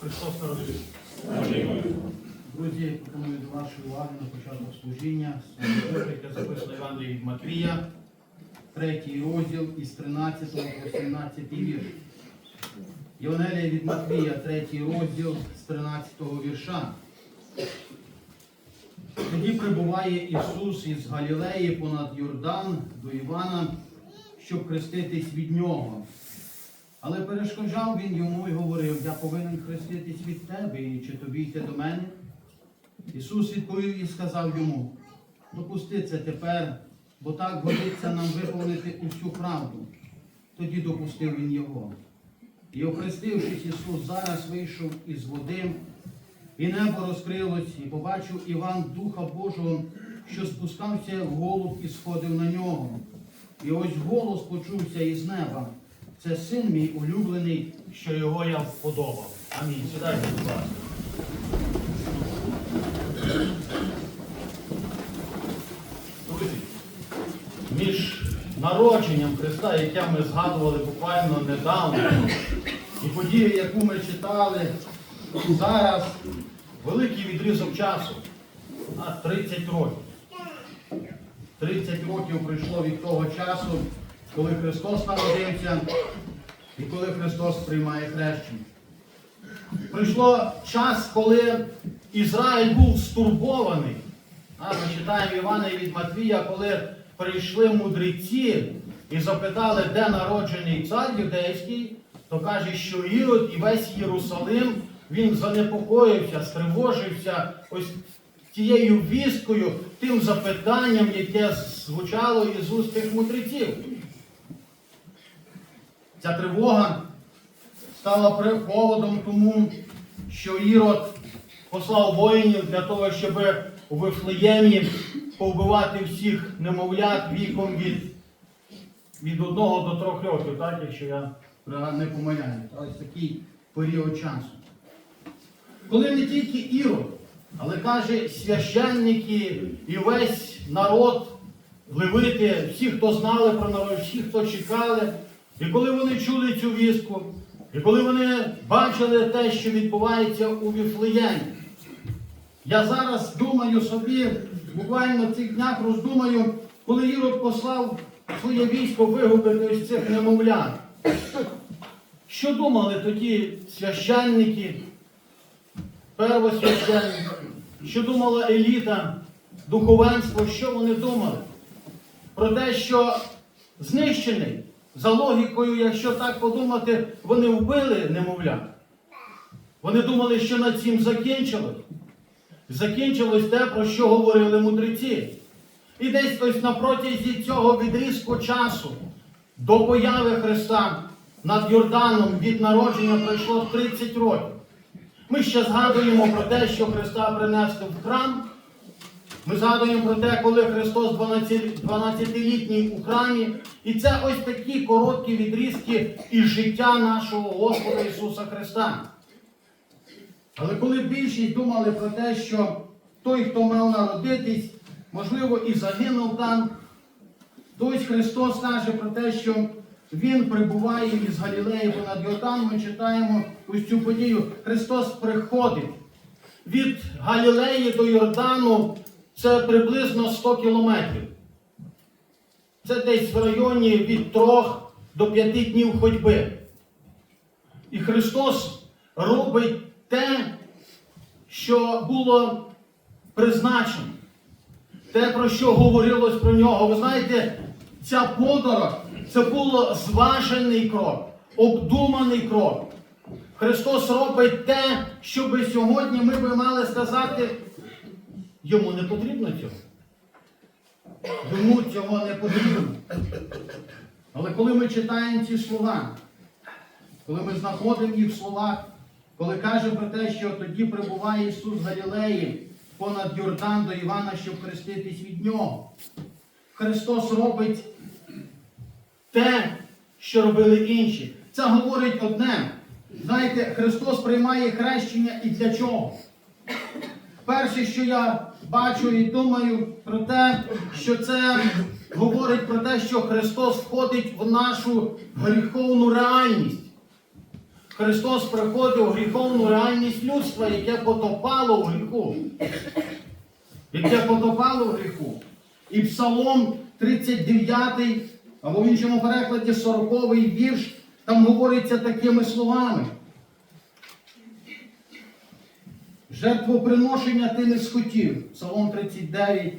Христос народився. Друзі, пропоную до вашої уваги на початок служіння. Яке записано Євангелії від Матвія, третій розділ із 13 по 17 вірш. Євангелія від Матвія, третій розділ з 13 вірша. Тоді прибуває Ісус із Галілеї понад Йордан до Івана, щоб хреститись від нього. Але перешкоджав він йому і говорив, я повинен хреститись від тебе, і чи тобі йти до мене? Ісус відповів і сказав йому, допусти це тепер, бо так годиться нам виповнити усю правду. Тоді допустив він його. І охрестившись, Ісус зараз вийшов із води, і небо розкрилось, і побачив Іван Духа Божого, що спускався в голуб і сходив на нього. І ось голос почувся із неба. Це син мій улюблений, що його я вподобав. Амінь. Сідайте, будь ласка. Друзі, між народженням Христа, яке ми згадували буквально недавно, і подією, яку ми читали зараз, великий відрізок часу на 30 років. 30 років пройшло від того часу, коли Христос народився і коли Христос приймає хрещення. Прийшло час, коли Ізраїль був стурбований. А, Ми читаємо Івана від Матвія, коли прийшли мудреці і запитали, де народжений цар юдейський, то каже, що Ірод і весь Єрусалим він занепокоївся, стривожився ось тією вісткою, тим запитанням, яке звучало із уст тих мудреців. Ця тривога стала поводом тому, що Ірод послав воїнів для того, щоб у Вифлеємі повбивати всіх немовлят віком від, від одного до трьох років, так, якщо я не помиляю. Ось такий період часу. Коли не тільки Ірод, але каже, священники і весь народ, левити, всі, хто знали про народ, всі, хто чекали, і коли вони чули цю вістку, і коли вони бачили те, що відбувається у Віфлеємі, я зараз думаю собі, буквально в цих днях роздумаю, коли Ірод послав своє військо вигубити ось цих немовлят. Що думали тоді священники, первосвященники, що думала еліта, духовенство, що вони думали? Про те, що знищений, за логікою, якщо так подумати, вони вбили немовлят. Вони думали, що над цим закінчилось. Закінчилось те, про що говорили мудреці. І десь ось на протязі цього відрізку часу до появи Христа над Йорданом від народження пройшло 30 років. Ми ще згадуємо про те, що Христа принесли в храм. Ми згадуємо про те, коли Христос 12 12-літній у храмі. І це ось такі короткі відрізки із життя нашого Господа Ісуса Христа. Але коли більшість думали про те, що той, хто мав народитись, можливо, і загинув там, то ось Христос каже про те, що Він прибуває із Галілеї понад Йордан, ми читаємо ось цю подію. Христос приходить. Від Галілеї до Йордану це приблизно 100 кілометрів. Це десь в районі від 3 до 5 днів ходьби. І Христос робить те, що було призначено. Те, про що говорилось про нього. Ви знаєте, ця подорож це було зважений крок, обдуманий крок. Христос робить те, що сьогодні ми би мали сказати, йому не потрібно цього. Йому цього не потрібно. Але коли ми читаємо ці слова, коли ми знаходимо їх в словах, коли каже про те, що тоді прибуває Ісус Галілеї понад Йордан до Івана, щоб хреститись від нього. Христос робить те, що робили інші. Це говорить одне. Знаєте, Христос приймає хрещення і для чого? Перше, що я бачу і думаю про те, що це говорить про те, що Христос входить в нашу гріховну реальність. Христос приходив у гріховну реальність людства, яке потопало в гріху. Яке потопало в гріху. І Псалом 39, або в іншому перекладі 40 вірш, там говориться такими словами. Жертвоприношення ти не схотів. Псалом 39,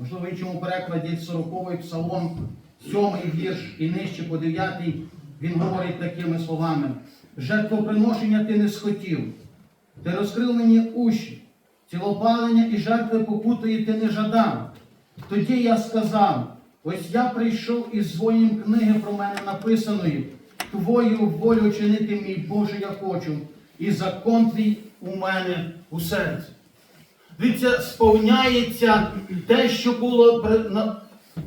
можливо, в іншому перекладі 40 псалом, 7 вірш і нижче по 9, він говорить такими словами. Жертвоприношення ти не схотів. Ти розкрив мені уші, цілопалення і жертви попутої ти не жадав. Тоді я сказав: ось я прийшов із звоєм книги про мене написаної, твою волю чинити мій Боже, я хочу, і закон твій у мене у серці. Дивіться, сповняється те, що було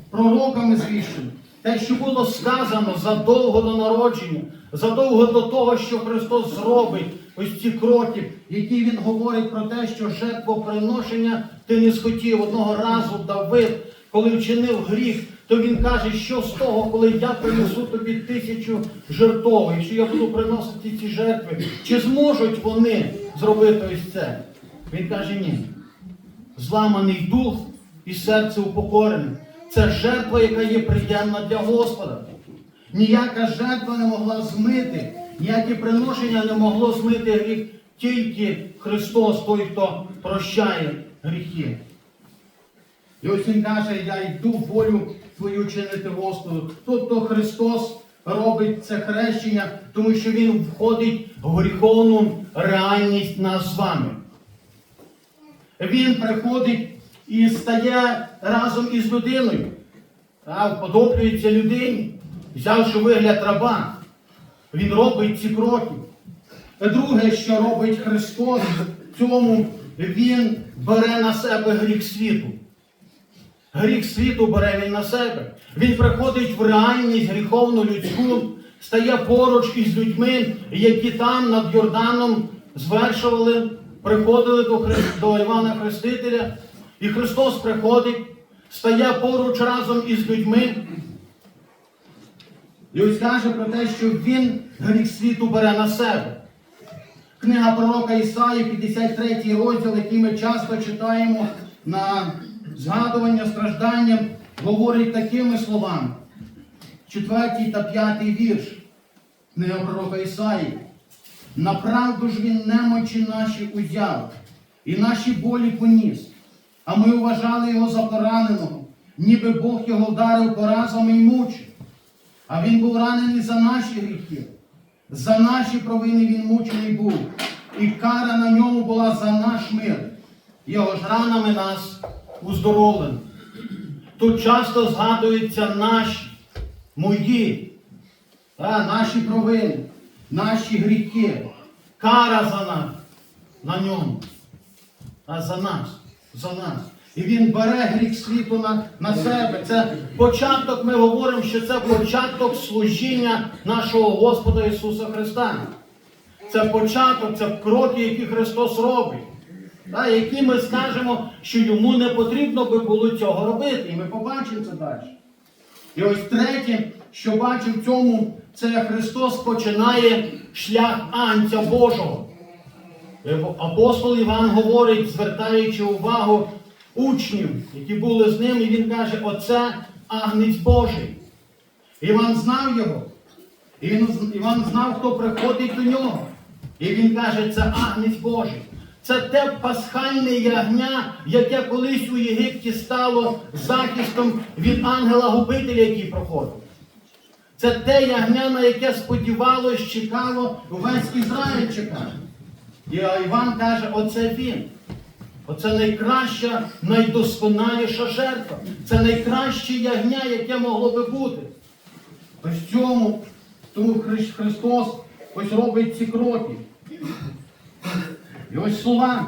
пророками звіщено, те, що було сказано задовго до народження, задовго до того, що Христос зробить ось ці кроки, які Він говорить про те, що жертвоприношення ти не схотів. Одного разу Давид, коли вчинив гріх, то він каже, що з того, коли я принесу тобі тисячу жертов, якщо я буду приносити ці жертви, чи зможуть вони зробити ось це? Він каже, ні. Зламаний дух і серце упокорене. Це жертва, яка є приємна для Господа. Ніяка жертва не могла змити, ніяке приношення не могло змити гріх, тільки Христос, той, хто прощає гріхи. І ось він каже, я йду волю твою чинити Господу. Тобто Христос робить це хрещення, тому що Він входить в гріховну реальність нас з вами. Він приходить і стає разом із людиною, вподоблюється людині, взявши вигляд раба. Він робить ці кроки. Друге, що робить Христос, в цьому Він бере на себе гріх світу. Гріх світу бере він на себе. Він приходить в реальність гріховну людську, стає поруч із людьми, які там над Йорданом звершували, приходили до, Хри- до Івана Хрестителя. І Христос приходить, стає поруч разом із людьми. І ось каже про те, що Він гріх світу бере на себе. Книга пророка Ісаї, 53 розділ, який ми часто читаємо на згадування страждання, говорить такими словами. Четвертій та п'ятий вірш. Книга пророка Ісаї. Направду ж він немочі наші узяв, і наші болі поніс. А ми вважали його за пораненого, ніби Бог його вдарив поразами й мучив. А він був ранений за наші гріхи. За наші провини він мучений був, і кара на ньому була за наш мир. Його ж ранами нас уздоровлено. Тут часто згадуються наші, мої, а, наші провини, наші гріхи, кара за нас на ньому. А за нас, за нас. І він бере гріх світу на, на себе. Це початок, ми говоримо, що це початок служіння нашого Господа Ісуса Христа. Це початок, це кроки, які Христос робить. Та, які ми скажемо, що йому не потрібно би було цього робити. І ми побачимо це далі. І ось третє, що бачу в цьому, це Христос починає шлях Анця Божого. Апостол Іван говорить, звертаючи увагу учнів, які були з ним, і він каже, оце агнець Божий. Іван знав його. Іван знав, хто приходить до нього. І він каже, це агнець Божий. Це те пасхальне ягня, яке колись у Єгипті стало захистом від ангела-губителя, який проходив. Це те ягня, на яке сподівалось, чекало, весь Ізраїль чекав. І Іван каже, оце він. Оце найкраща, найдосконаліша жертва. Це найкраще ягня, яке могло би бути. Ось цьому тому Христос ось робить ці кроки. І ось слова,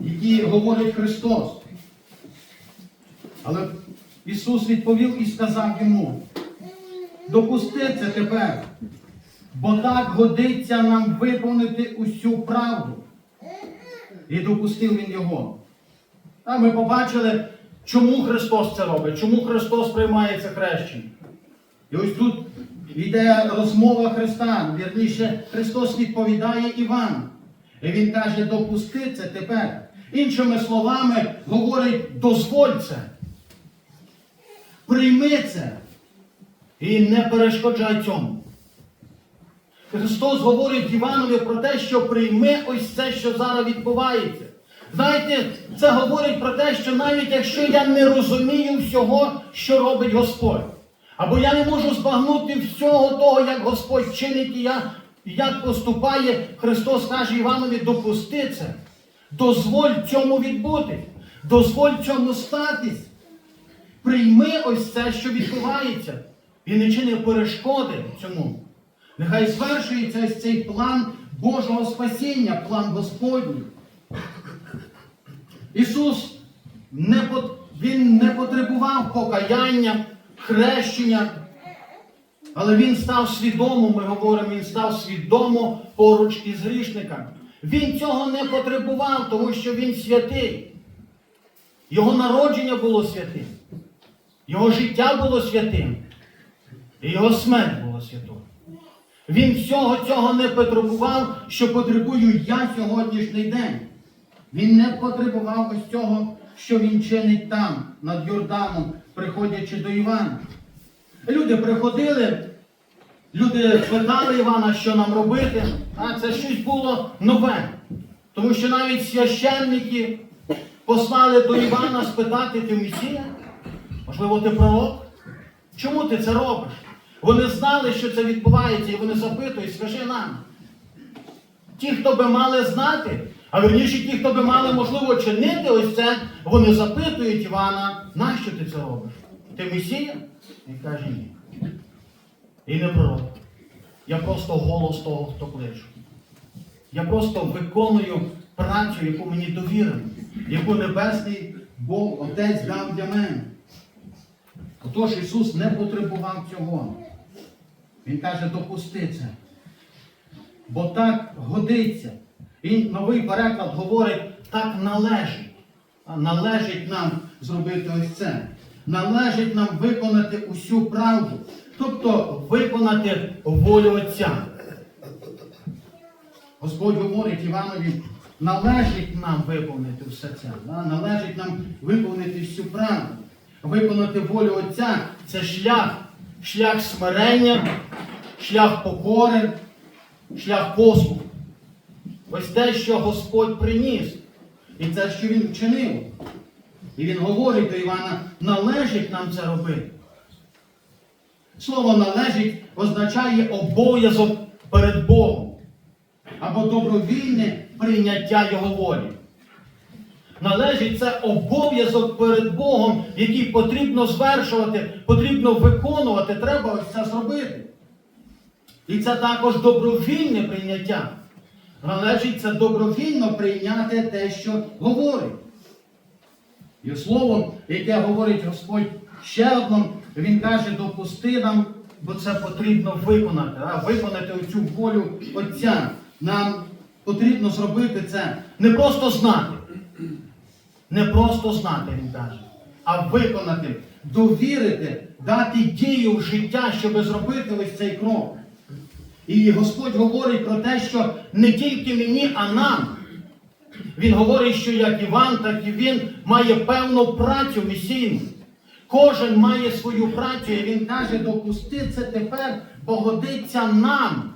які говорить Христос. Але Ісус відповів і сказав йому, допусти це тепер, бо так годиться нам виповнити усю правду. І допустив він його. А ми побачили, чому Христос це робить, чому Христос приймає це хрещення. І ось тут йде розмова Христа. Вірніше, Христос відповідає Івану. І Він каже, допусти це тепер. Іншими словами, говорить, дозволь це. Прийми це. І не перешкоджай цьому. Христос говорить Іванові про те, що прийми ось це, що зараз відбувається. Знаєте, це говорить про те, що навіть якщо я не розумію всього, що робить Господь, або я не можу збагнути всього того, як Господь чинить і я- і як поступає, Христос каже Іванові, допусти це, дозволь цьому відбутись, дозволь цьому статись. Прийми ось це, що відбувається. І не чини перешкоди цьому. Нехай звершується ось цей план Божого спасіння, план Господній. Ісус не, Він не потребував покаяння, хрещення, але Він став свідомо, ми говоримо, Він став свідомо поруч із грішниками. Він цього не потребував, тому що Він святий. Його народження було святим. Його життя було святим. І його смерть була святою. Він всього цього не потребував, що потребую я сьогоднішній день. Він не потребував ось цього, що він чинить там, над Йорданом, приходячи до Івана. Люди приходили, люди питали Івана, що нам робити, а це щось було нове. Тому що навіть священники послали до Івана спитати, ти Месія? Можливо, ти пророк? Чому ти це робиш? Вони знали, що це відбувається, і вони запитують, скажи нам. Ті, хто би мали знати, а верніше ті, хто би мали, можливо, чинити ось це, вони запитують Івана, нащо ти це робиш? Ти Месія? Він каже, ні. І не пророк. Я просто голос того, хто кличе. Я просто виконую працю, яку мені довірено, яку Небесний Бог Отець дав для мене. Отож Ісус не потребував цього. Він каже, допусти це. Бо так годиться. І новий переклад говорить, так належить. Належить нам зробити ось це. Належить нам виконати усю правду. Тобто виконати волю Отця. Господь говорить Іванові, належить нам виконати все це. да? Належить нам виконати всю правду. Виконати волю Отця це шлях, шлях смирення, шлях покори, шлях послуху. Ось те, що Господь приніс. І це, що Він вчинив. І він говорить до Івана, належить нам це робити. Слово належить означає обов'язок перед Богом або добровільне прийняття Його волі. Належить це обов'язок перед Богом, який потрібно звершувати, потрібно виконувати, треба ось це зробити. І це також добровільне прийняття. Належить це добровільно прийняти те, що говорить. І слово, яке говорить Господь ще одним, Він каже, допусти нам, бо це потрібно виконати. А? Виконати оцю волю Отця. Нам потрібно зробити це не просто знати. Не просто знати, він каже, а виконати, довірити, дати дію в життя, щоб зробити ось цей крок. І Господь говорить про те, що не тільки мені, а нам. Він говорить, що як Іван, так і він має певну працю місійну. Кожен має свою працю, і він каже, допусти це тепер, погодиться нам,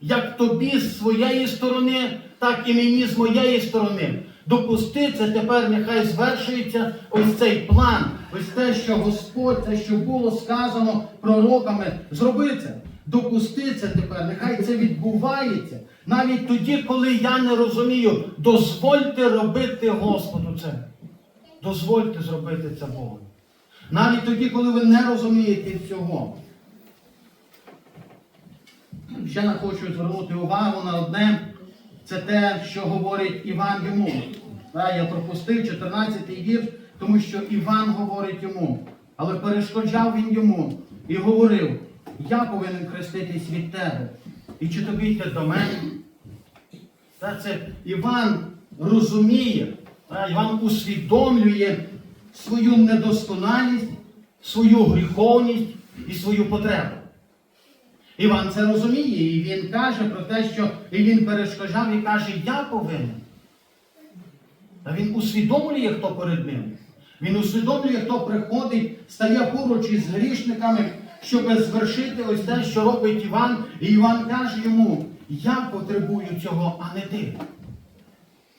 як тобі з своєї сторони, так і мені з моєї сторони. Допусти це тепер, нехай звершується ось цей план, ось те, що Господь, те, що було сказано пророками, зроби це. Допусти це тепер, нехай це відбувається. Навіть тоді, коли я не розумію, дозвольте робити Господу це. Дозвольте зробити це Богу. Навіть тоді, коли ви не розумієте цього. Ще не хочу звернути увагу на одне. Це те, що говорить Іван йому. Я пропустив 14 вірш, тому що Іван говорить йому. Але перешкоджав він йому і говорив, я повинен хреститись від тебе. І чи тобі йти до мене? Та, це Іван розуміє, та, Іван усвідомлює свою недосконалість, свою гріховність і свою потребу. Іван це розуміє, і він каже про те, що і він перешкоджав і каже, я повинен. Та він усвідомлює, хто перед ним. Він усвідомлює, хто приходить, стає поруч із грішниками, щоб звершити ось те, що робить Іван. І Іван каже йому: Я потребую цього, а не ти.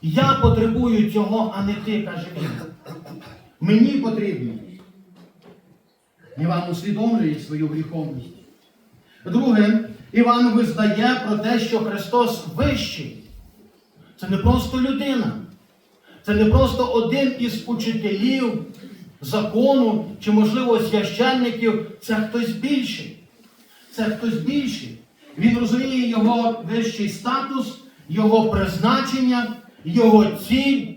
Я потребую цього, а не ти, каже він. Мені потрібно. Іван усвідомлює свою гріховність. Друге, Іван визнає про те, що Христос вищий. Це не просто людина. Це не просто один із учителів закону чи, можливо, священників. Це хтось більший. Це хтось більший. Він розуміє його вищий статус, його призначення, його ціль.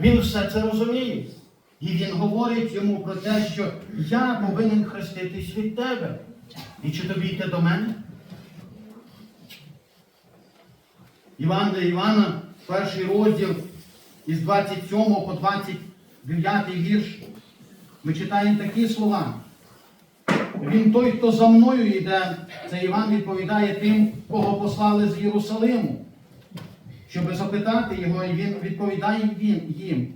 Він все це розуміє. І він говорить йому про те, що я повинен хреститись від тебе. І чи тобі йти до мене? Іван для Івана, перший розділ із 27 по 29 вірш. Ми читаємо такі слова. Він той, хто за мною йде, це Іван відповідає тим, кого послали з Єрусалиму, щоб запитати його, і він відповідає він, їм.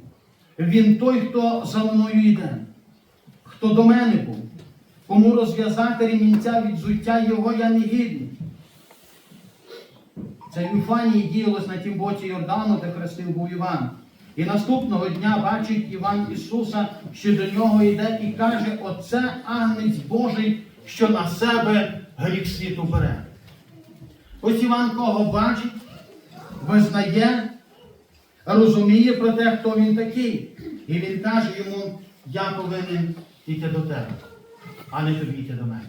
Він той, хто за мною йде, хто до мене був, кому розв'язати ремінця від зуття його я не гідний. Це в Іфанії діялось на тім боці Йордану, де хрестив був Іван. І наступного дня бачить Іван Ісуса, що до нього йде і каже: Оце агнець Божий, що на себе гріх світу бере. Ось Іван кого бачить, визнає, розуміє про те, хто він такий. І він каже йому, я повинен йти до тебе, а не тобі йти до мене.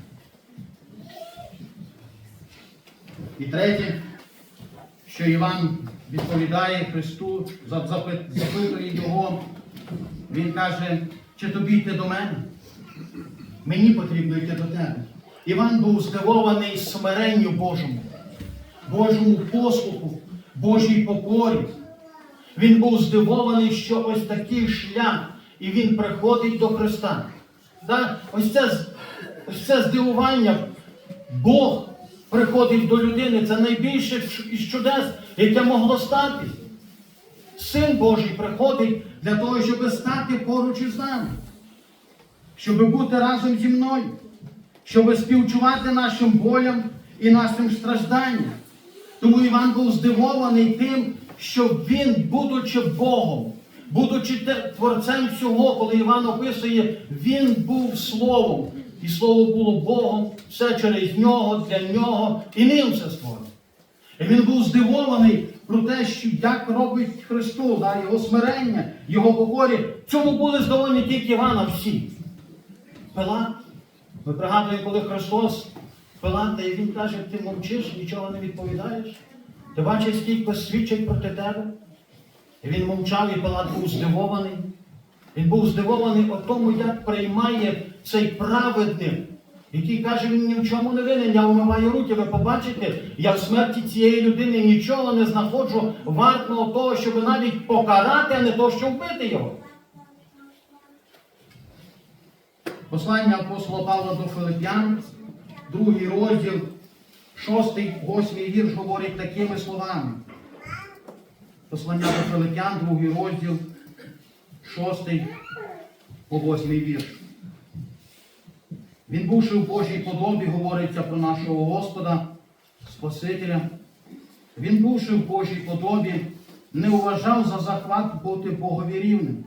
І третє, що Іван відповідає Христу, запитує його, він каже, чи тобі йти до мене? Мені потрібно йти до тебе. Іван був здивований смиренню Божому, Божому послуху, Божій покорі. Він був здивований, що ось такий шлях, і він приходить до Христа. Да? Ось, це, ось це здивування. Бог приходить до людини. Це найбільше із чудес, яке могло статись. Син Божий приходить для того, щоб стати поруч із нами, щоб бути разом зі мною, щоб співчувати нашим болям і нашим стражданням. Тому Іван був здивований тим, що він, будучи Богом, будучи творцем всього, коли Іван описує, він був Словом. І Слово було Богом, все через нього, для нього, і ним все створено. І він був здивований про те, що як робить Христос, да, його смирення, його покорі. Цьому були здоволені тільки Івана всі. Пилат. Ми пригадуємо, коли Христос Пилат, і він каже, ти мовчиш, нічого не відповідаєш. Ти бачиш, скільки свідчить проти тебе. І він мовчав, і Пилат був здивований. Він був здивований о тому, як приймає цей праведник, який каже, він ні в чому не винен, я вмиваю руки, ви побачите, я в смерті цієї людини нічого не знаходжу вартного того, щоб навіть покарати, а не то, що вбити його. Послання апостола Павла до Филип'ян, другий розділ, шостий, восьмий вірш говорить такими словами. Послання до Филип'ян, другий розділ, шостий по восьмий вірш. Він бувши в Божій подобі, говориться про нашого Господа, Спасителя. Він, бувши в Божій подобі, не вважав за захват бути Богові рівним,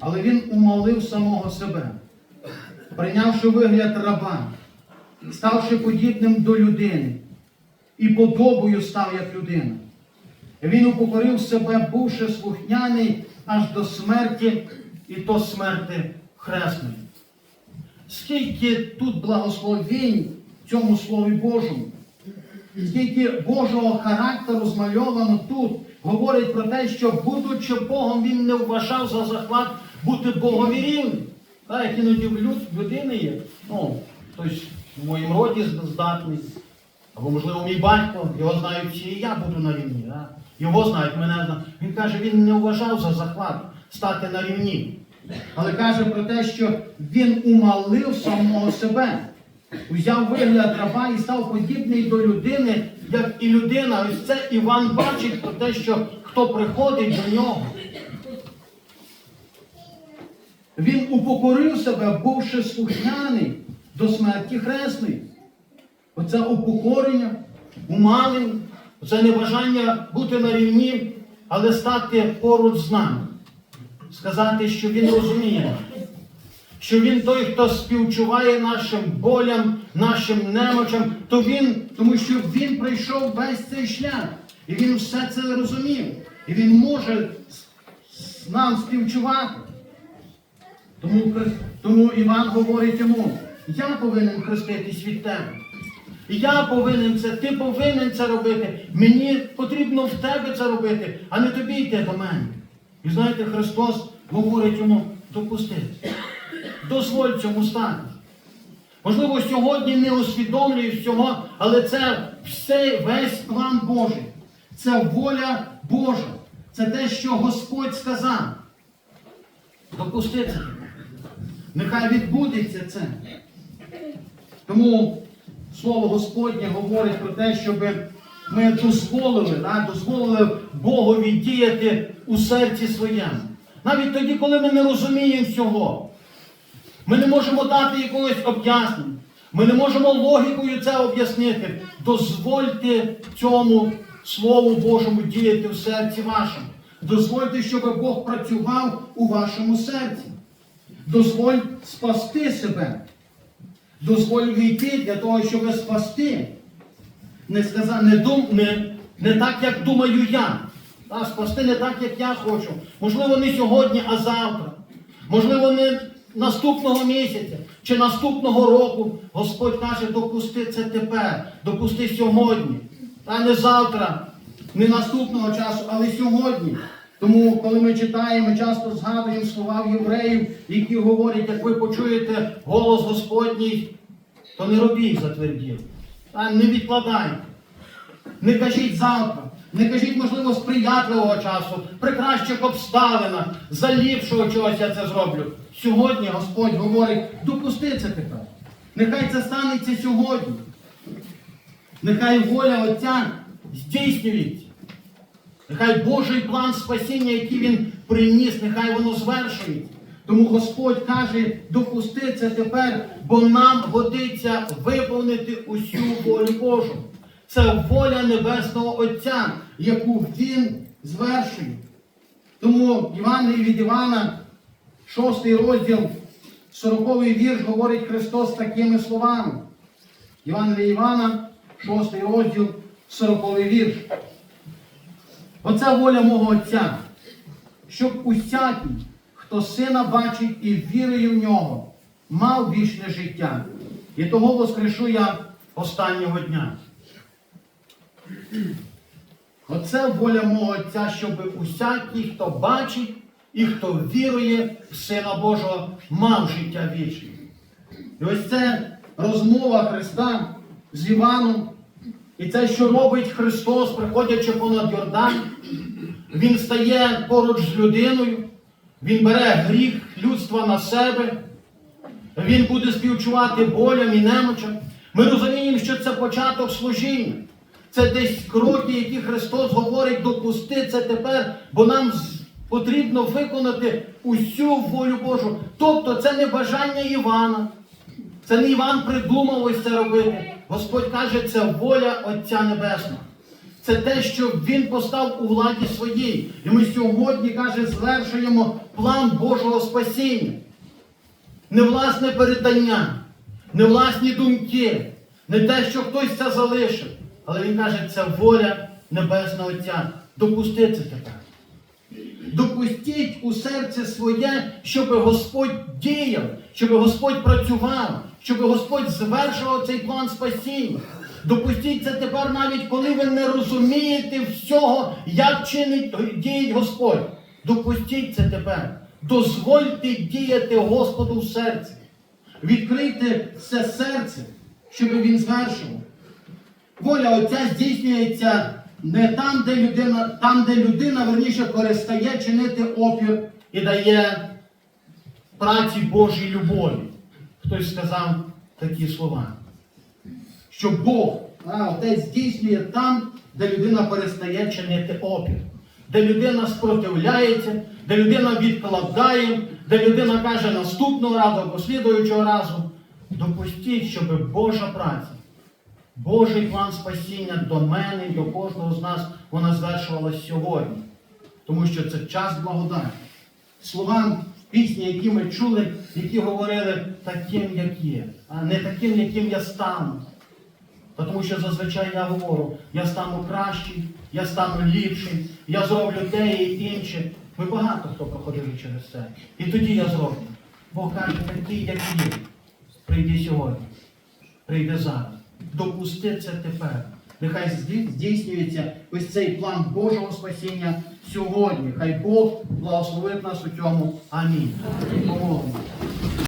але він умолив самого себе, прийнявши вигляд раба, ставши подібним до людини, і подобою став як людина. Він упокорив себе, бувши слухняний аж до смерті, і то смерти хресної. Скільки тут благословень в цьому Слові Божому, скільки Божого характеру змальовано тут, говорить про те, що, будучи Богом, він не вважав за захват бути Богові. Так, як іноді в люд, людини є. Ну, хтось в моїм роді здатний, або, можливо, мій батько, його знають всі, і я буду на рівні. Да? Його знають, мене знають. Він каже, він не вважав за захват стати на рівні. Але каже про те, що він умалив самого себе. Узяв вигляд раба і став подібний до людини, як і людина. Ось це Іван бачить про те, що хто приходить до нього. Він упокорив себе, бувши слухняний до смерті хресної. Оце упокорення, умалення, це небажання бути на рівні, але стати поруч з нами. Сказати, що він розуміє, що він той, хто співчуває нашим болям, нашим немочам, то він, тому що він пройшов весь цей шлях. І він все це розумів. І він може нам співчувати. Тому, тому Іван говорить йому, я повинен хреститись від тебе. Я повинен це, ти повинен це робити. Мені потрібно в тебе це робити, а не тобі йти до мене. І знаєте, Христос говорить йому, допусти. Дозволь цьому стати. Можливо, сьогодні не усвідомлюєш цього, але це все, весь план Божий. Це воля Божа. Це те, що Господь сказав. Допусти це. Нехай відбудеться це. Тому Слово Господнє говорить про те, щоб ми дозволили, да, дозволили Богові діяти у серці своєму. Навіть тоді, коли ми не розуміємо всього. Ми не можемо дати якогось об'яснення. Ми не можемо логікою це об'яснити. Дозвольте цьому Слову Божому діяти в серці вашому. Дозвольте, щоб Бог працював у вашому серці. Дозволь спасти себе. Дозволь війти для того, щоб спасти. Не, сказа, не, дум, не, не так, як думаю я. А спасти не так, як я хочу. Можливо, не сьогодні, а завтра. Можливо, не наступного місяця чи наступного року. Господь каже, допусти це тепер, допусти сьогодні. А не завтра, не наступного часу, але сьогодні. Тому, коли ми читаємо, часто згадуємо слова євреїв, які говорять, як ви почуєте голос Господній, то не робіть затвердів. А не відкладайте. Не кажіть завтра, не кажіть, можливо, сприятливого часу, при кращих обставинах, за ліпшого чогось я це зроблю. Сьогодні Господь говорить, допусти це тепер. Нехай це станеться сьогодні. Нехай воля Отця здійснюється. Нехай Божий план спасіння, який Він приніс, нехай воно звершується. Тому Господь каже, допусти це тепер, бо нам годиться виповнити усю волю Божу. Це воля Небесного Отця, яку Він звершує. Тому Євангелій від Івана, 6 розділ, 40 вірш, говорить Христос такими словами. Євангелія Івана, 6 розділ, 40 вірш. Оце воля мого Отця, щоб усякий, хто сина бачить і вірує в нього, мав вічне життя. І того воскрешу я останнього дня. Оце воля мого Отця, щоб усякий, хто бачить і хто вірує в Сина Божого, мав життя вічне. І ось це розмова Христа з Іваном. І це, що робить Христос, приходячи понад Йордан, Він стає поруч з людиною, Він бере гріх людства на себе, Він буде співчувати болям і немочам. Ми розуміємо, що це початок служіння. Це десь кроки, які Христос говорить, допусти це тепер, бо нам потрібно виконати усю волю Божу. Тобто це не бажання Івана. Це не Іван придумав ось це робити. Господь каже, це воля Отця Небесного. Це те, що Він постав у владі своїй. І ми сьогодні, каже, звершуємо план Божого спасіння. Не власне передання, не власні думки, не те, що хтось це залишив. Але він каже, це воля Небесного Отця. Допусти це тепер. Допустіть у серце своє, щоб Господь діяв, щоб Господь працював, щоб Господь звершував цей план спасіння. Допустіть це тепер навіть коли ви не розумієте всього, як чинить діє Господь. Допустіть це тепер. Дозвольте діяти Господу в серці. Відкрийте це серце, щоб він звершував. Воля Отця здійснюється не там, де людина, там, де людина верніше перестає чинити опір і дає праці Божій любові. Хтось сказав такі слова. Що Бог, а, Отець здійснює там, де людина перестає чинити опір, де людина спротивляється, де людина відкладає, де людина каже наступного разу або слідуючого разу. Допустіть, щоб Божа праця, Божий план спасіння до мене і до кожного з нас вона звершувалась сьогодні. Тому що це час благодаті. Словам пісні, які ми чули, які говорили таким, як є, а не таким, яким я стану. Тому що зазвичай я говорю, я стану кращий, я стану ліпшим, я зроблю те і інше. Ми багато хто проходили через це. І тоді я зроблю. Бог каже, такий, як є. Прийди сьогодні, прийди зараз. Допусти це тепер. Нехай здійснюється ось цей план Божого спасіння сьогодні. Хай Бог благословить нас у цьому. Амінь. Помолимо.